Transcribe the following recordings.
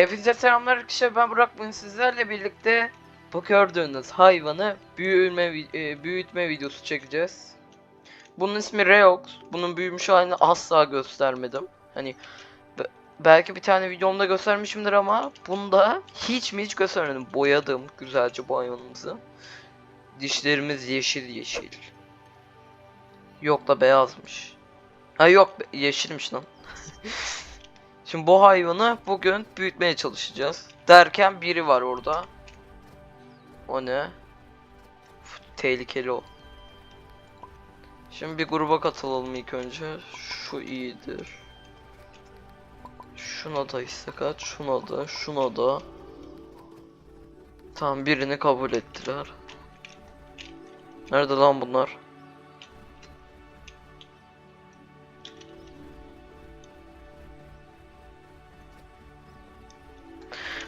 Hepinize selamlar arkadaşlar ben Burak bugün sizlerle birlikte bu gördüğünüz hayvanı büyüme e, büyütme videosu çekeceğiz. Bunun ismi Reox. Bunun büyümüş halini asla göstermedim. Hani be- belki bir tane videomda göstermişimdir ama bunda hiç mi hiç göstermedim. Boyadım güzelce bu hayvanımızı. Dişlerimiz yeşil yeşil. Yok da beyazmış. Ha yok yeşilmiş lan. Şimdi bu hayvanı bugün büyütmeye çalışacağız. Derken biri var orada. O ne? Uf, Tehlikeli o. Şimdi bir gruba katılalım ilk önce. Şu iyidir. Şuna da istek at. Şuna da. Şuna da. Tamam birini kabul ettiler. Nerede lan bunlar?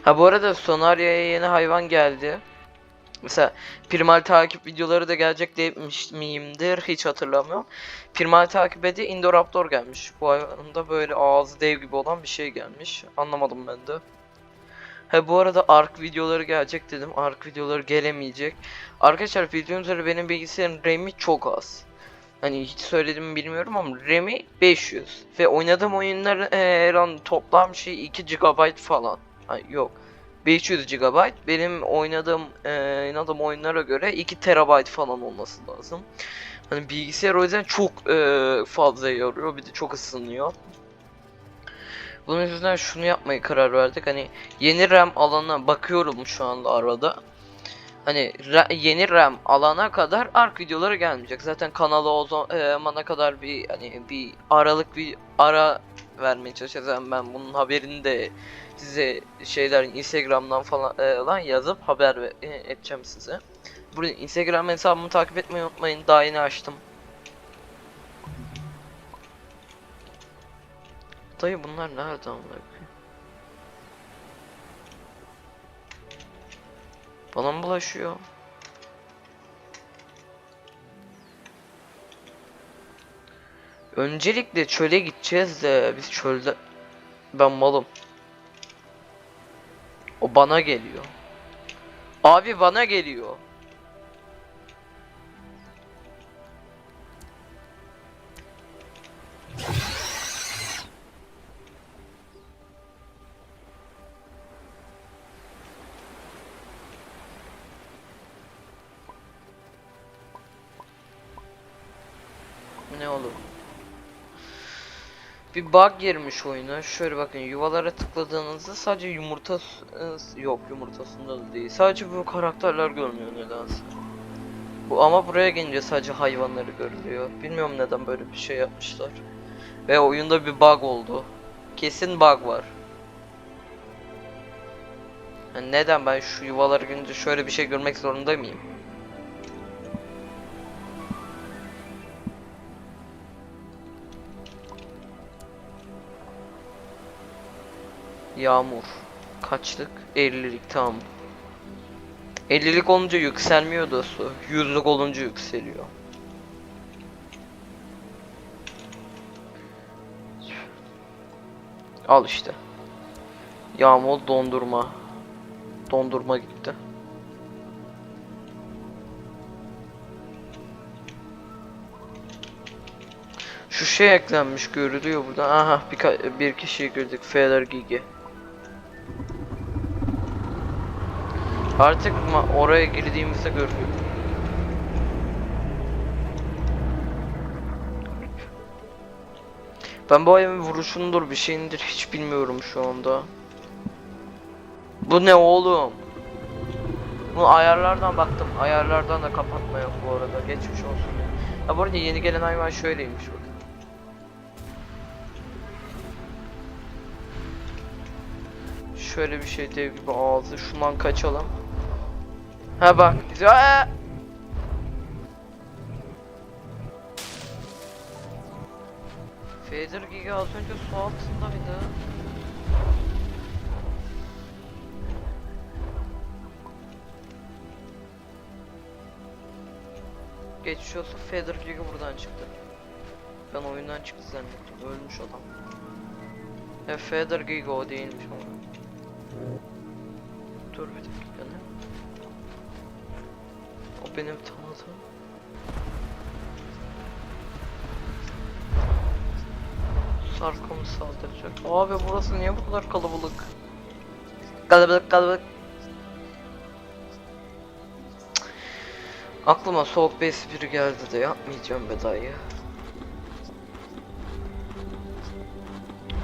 Ha bu arada Sonarya'ya yeni hayvan geldi. Mesela primal takip videoları da gelecek demiş miyimdir hiç hatırlamıyorum. Primal takibe Indoraptor gelmiş. Bu hayvanın da böyle ağzı dev gibi olan bir şey gelmiş. Anlamadım ben de. Ha bu arada Ark videoları gelecek dedim. Ark videoları gelemeyecek. Arkadaşlar videonun üzerinde benim bilgisayarın RAM'i çok az. Hani hiç söyledim mi bilmiyorum ama RAM'i 500 ve oynadığım oyunların an toplam şey 2 GB falan. Yok. 500 GB. Benim oynadığım eee oynadığım oyunlara göre 2 TB falan olması lazım. Hani bilgisayar o yüzden çok eee, fazla yoruyor. Bir de çok ısınıyor. Bunun yüzünden şunu yapmaya karar verdik. Hani yeni RAM alana bakıyorum şu anda arada. Hani yeni RAM alana kadar ark videoları gelmeyecek. Zaten kanala o zamana kadar bir hani bir aralık bir ara vermeye çalışacağız. Yani ben bunun haberini de size şeyler Instagram'dan falan e, yazıp haber ve- e, edeceğim size. Burada Instagram hesabımı takip etmeyi unutmayın. Daha yeni açtım. Dayı bunlar nereden koyayım? Bana mı bulaşıyor? Öncelikle çöle gideceğiz de biz çölde ben malım. O bana geliyor. Abi bana geliyor. Bir bug girmiş oyuna. Şöyle bakın yuvalara tıkladığınızda sadece yumurta yok yumurtasında da değil. Sadece bu karakterler görünüyor nedense. Bu ama buraya gelince sadece hayvanları görülüyor. Bilmiyorum neden böyle bir şey yapmışlar. Ve oyunda bir bug oldu. Kesin bug var. Yani neden ben şu yuvalara gelince şöyle bir şey görmek zorunda mıyım? Yağmur. Kaçlık? 50'lik tamam. 50'lik olunca yükselmiyor da su. 100'lük olunca yükseliyor. Al işte. Yağmur dondurma. Dondurma gitti. Şu şey eklenmiş görülüyor burada. Aha bir, bir kişiyi gördük. Feather Gigi. Artık oraya girdiğimizde görülüyor. Ben bu ayın vuruşundur bir şeyindir hiç bilmiyorum şu anda. Bu ne oğlum? Bu ayarlardan baktım. Ayarlardan da kapatma yok bu arada. Geçmiş olsun. ya. Ha bu arada yeni gelen hayvan şöyleymiş bakın. Şöyle bir şey dev gibi ağzı. Şundan kaçalım. Ha bak. Aa! Feather Gigi az önce su altında mıydı? Geçmiş olsun Feather Gigi buradan çıktı. Ben oyundan çıktı zannettim. Ölmüş adam. E Feather Gigi o değilmiş ama. Dur bir dakika benim tanıdığım. Sarkom'u saldıracak. Abi burası niye bu kadar kalabalık? Kalabalık kalabalık. Aklıma soğuk bir espri geldi de yapmayacağım be dayı.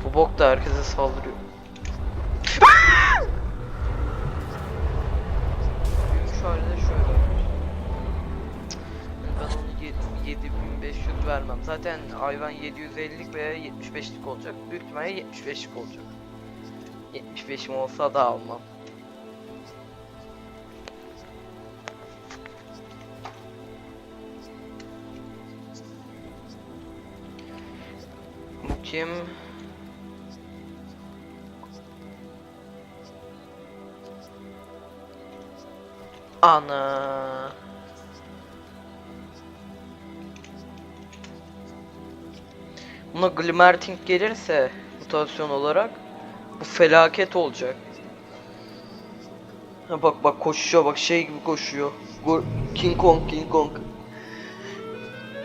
Bu bok da herkese saldırıyor. Vermem. Zaten hayvan 750'lik veya 75'lik olacak. Büyük ihtimalle 75'lik olacak. 75'im olsa da almam. Bu kim? Ana. Buna Glimmerting gelirse mutasyon olarak bu felaket olacak. Ha bak bak koşuyor bak şey gibi koşuyor. King Kong King Kong.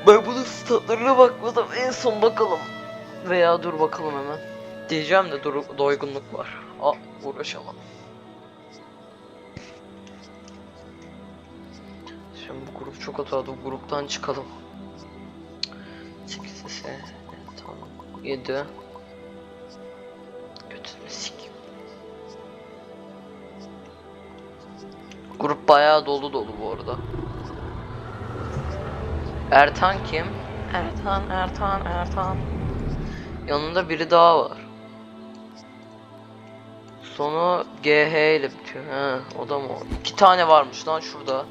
Ben bunun statlarına bakmadım en son bakalım. Veya dur bakalım hemen. Diyeceğim de dur doygunluk var. Aa uğraşamam. Şimdi bu grup çok hatalı. Bu gruptan çıkalım. 7 Götünü sikeyim. Grup bayağı dolu dolu bu arada. Ertan kim? Ertan, Ertan, Ertan. Yanında biri daha var. Sonu GH ile bitiyor. He, o da mı? İki tane varmış lan şurada.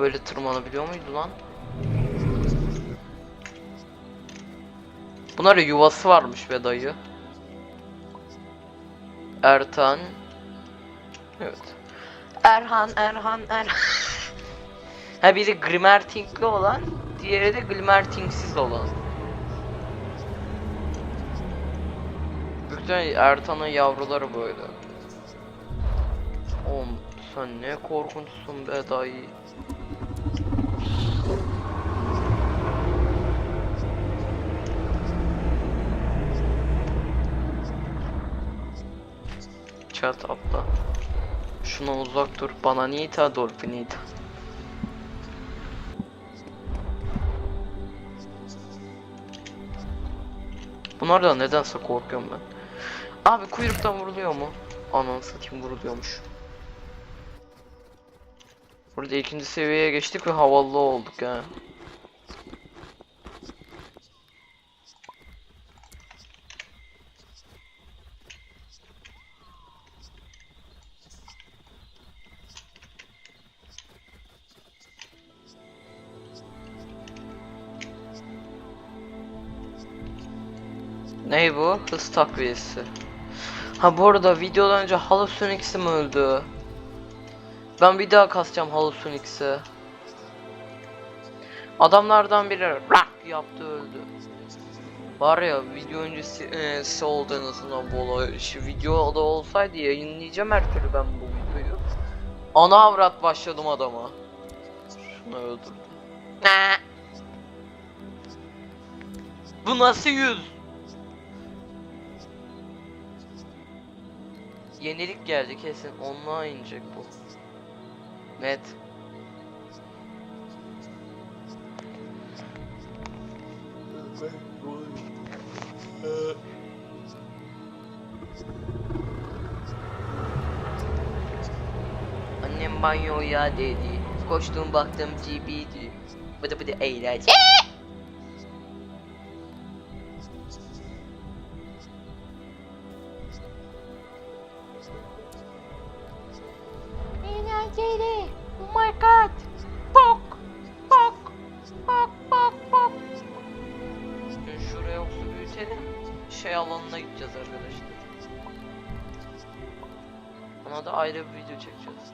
Böyle tırmanabiliyor muydu lan? Bunların yuvası varmış be dayı. Ertan. Evet. Erhan, Erhan, Erhan. ha biri Grimmerting'li olan, diğeri de Glimmerting'siz olan. İhtimalle Ertan'ın yavruları böyle. Oğlum sen ne korkunçsun be dayı. Çat atla. Şuna uzak dur. Bana nita dolfinita. Bunlardan nedense korkuyorum ben. Abi kuyruktan vuruluyor mu? Ananı satayım vuruluyormuş. Burada ikinci seviyeye geçtik ve havalı olduk ya. Ney bu? Hız takviyesi. Ha bu arada videodan önce Hallucinix'im öldü. Ben bir daha kasacağım Hallucinix'i. Adamlardan biri rak yaptı öldü. Var ya video öncesi e, size oldu en azından bu olay. Şu videoda olsaydı yayınlayacağım her türlü ben bu videoyu. Ana avrat başladım adama. Şunu öldürdüm. Bu nasıl yüz? Yenilik geldi kesin. Onluğa inecek bu. Net. Annem banyoya dedi. Koştum baktım GB'di. Bıdı bıdı eğlence. Büyütelim. Şey alanına gideceğiz arkadaşlar. Ona da ayrı bir video çekeceğiz.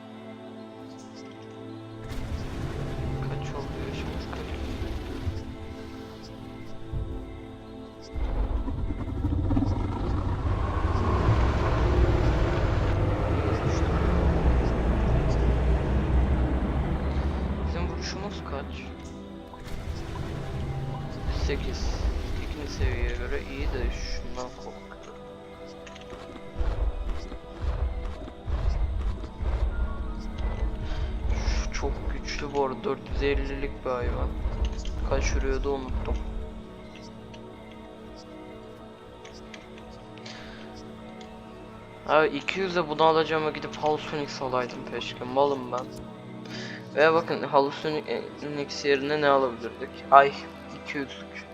Güçlü bu arada 450'lik bir hayvan. Kaç yürüyordu unuttum. Abi 200'e bunu alacağıma gidip Hallucinix alaydım peşke malım ben. Veya bakın Hallucinix yerine ne alabilirdik? Ay 200'lük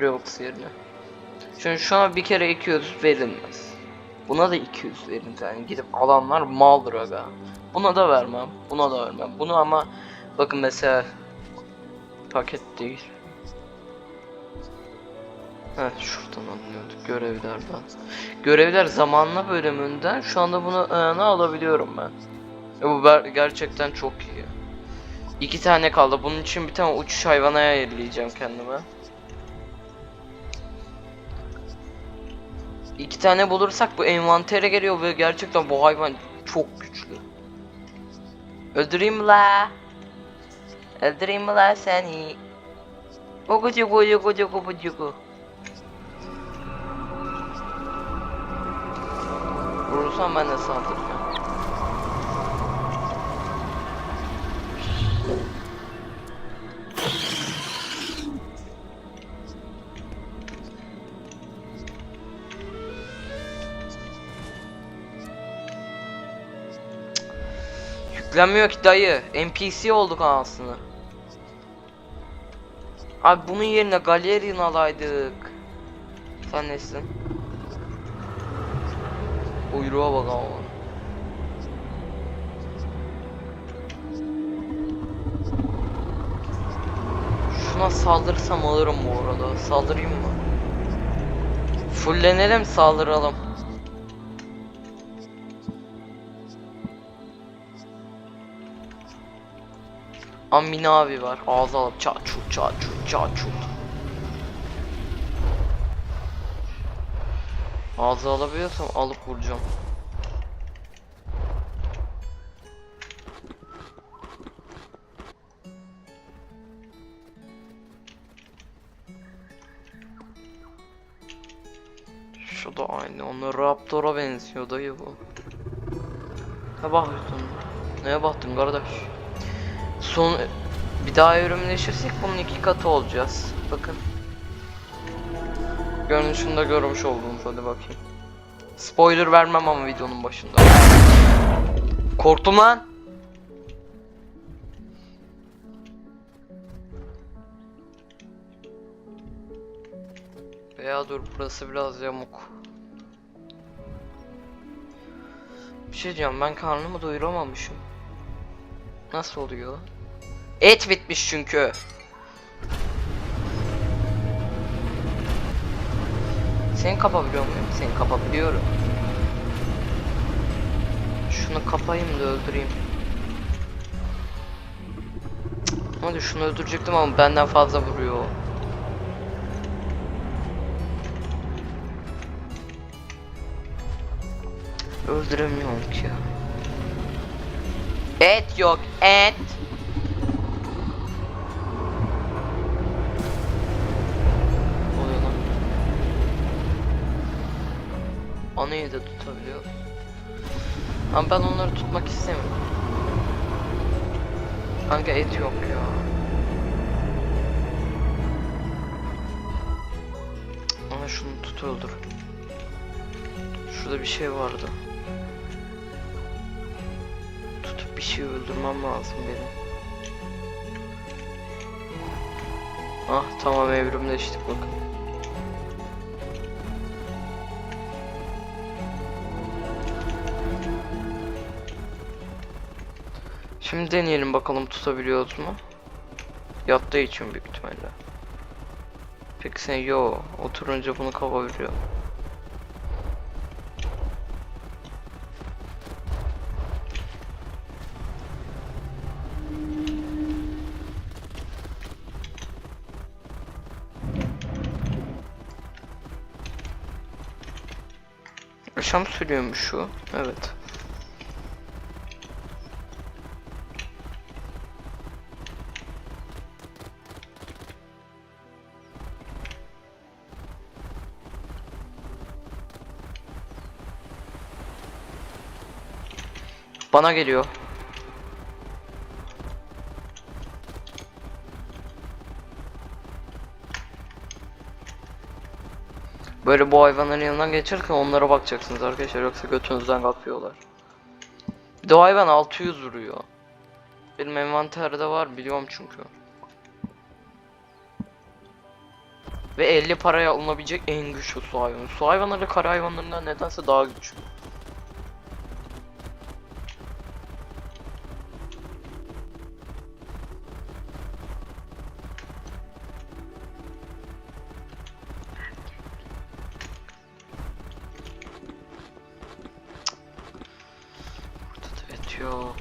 Robux yerine. Çünkü şu an bir kere 200 verilmez. Buna da 200 verin yani gidip alanlar maldır aga. Buna da vermem, buna da vermem. Bunu ama bakın mesela paket değil. Evet şuradan anlıyorduk görevlerden. Görevler zamanla bölümünden şu anda bunu e, ne alabiliyorum ben. E, bu gerçekten çok iyi. İki tane kaldı. Bunun için bir tane uçuş hayvanı ayarlayacağım kendime. İki tane bulursak bu envantere geliyor ve gerçekten bu hayvan çok güçlü. Öldüreyim la. Öldüreyim la seni. Okucu kucu kucu kucu Vurursam ben de saldıracağım. Yüklenmiyor ki dayı. NPC olduk anasını. Abi bunun yerine Galerian alaydık. Sen nesin? Uyruğa bak ama. Şuna saldırırsam alırım bu arada. Saldırayım mı? Fullenelim saldıralım. Amine abi var. Ağzı alıp çat çut çat çut çat çut. Ağzı alabiliyorsam alıp vuracağım. Şu da aynı. Onlar Raptor'a benziyor dayı bu. Ne bakıyorsun? Neye baktın kardeş? Son bir daha ürünleşirsek bunun iki katı olacağız. Bakın. Görünüşünde görmüş olduğunuz hadi bakayım. Spoiler vermem ama videonun başında. Korktum lan. Veya dur burası biraz yamuk. Bir şey diyeceğim ben karnımı doyuramamışım. Nasıl oluyor? Et bitmiş çünkü. Seni kapabiliyor muyum? Seni kapabiliyorum. Şunu kapayım da öldüreyim. Hadi şunu öldürecektim ama benden fazla vuruyor. Öldüremiyorum ki ya. Et yok et. Anayı da tutabiliyor. Ama ben onları tutmak istemiyorum. Kanka et yok ya. Ama şunu tut öldür. Şurada bir şey vardı. Bir şey öldürmem lazım benim. Ah tamam evrimleştik bakın. Şimdi deneyelim bakalım tutabiliyoruz mu? Yattığı için büyük ihtimalle. Peki sen yo oturunca bunu kapabiliyor. yaşam sürüyormuş şu. Evet. Bana geliyor. Böyle bu hayvanların yanından geçerken onlara bakacaksınız arkadaşlar yoksa götünüzden kapıyorlar. Bir de o hayvan 600 vuruyor. Benim envanterde var biliyorum çünkü. Ve 50 paraya alınabilecek en güçlü su hayvanı. Su hayvanları kara hayvanlarından nedense daha güçlü. Da et yok.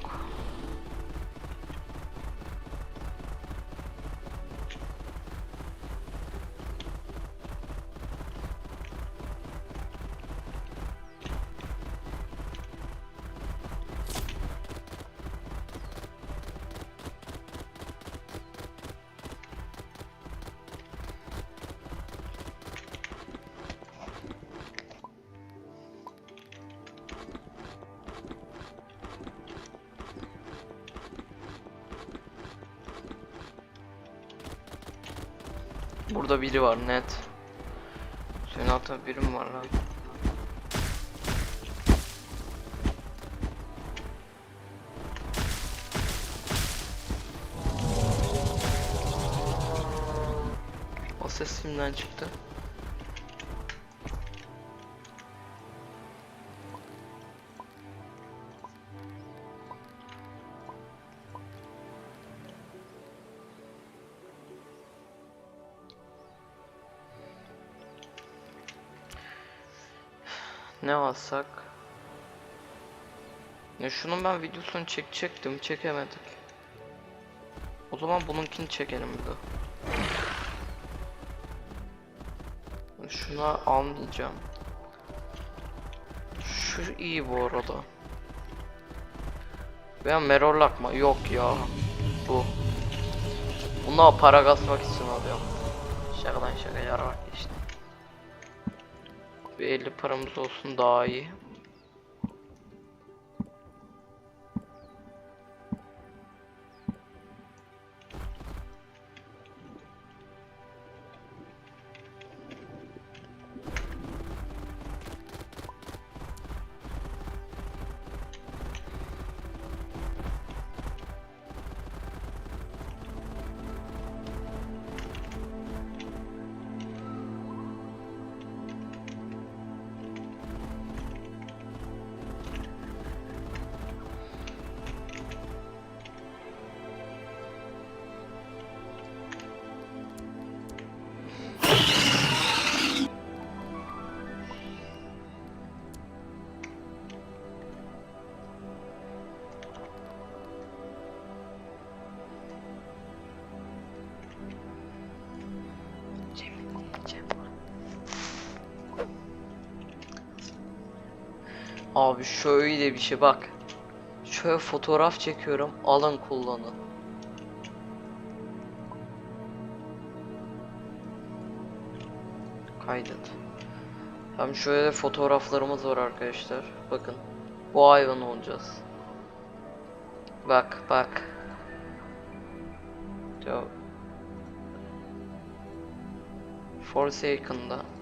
Burada biri var net. Senin altında biri mi var lan? O ses kimden çıktı? Ne alsak? Ya şunun ben videosunu çekecektim, çekemedik. O zaman bununkini çekelim bir de. Şuna almayacağım. Şu iyi bu arada. Veya Merorlak mı? Yok ya. Bu. Buna para kasmak için alıyorum. Şakadan şaka yarar işte. Bir 50 paramız olsun daha iyi. Abi şöyle bir şey bak. Şöyle fotoğraf çekiyorum. Alın kullanın. Kaydet. Hem şöyle fotoğraflarımız var arkadaşlar. Bakın. Bu hayvan olacağız. Bak bak. Ya. Forsaken'da.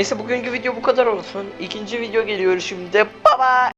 Neyse bugünkü video bu kadar olsun. İkinci video geliyor şimdi. Bye bye.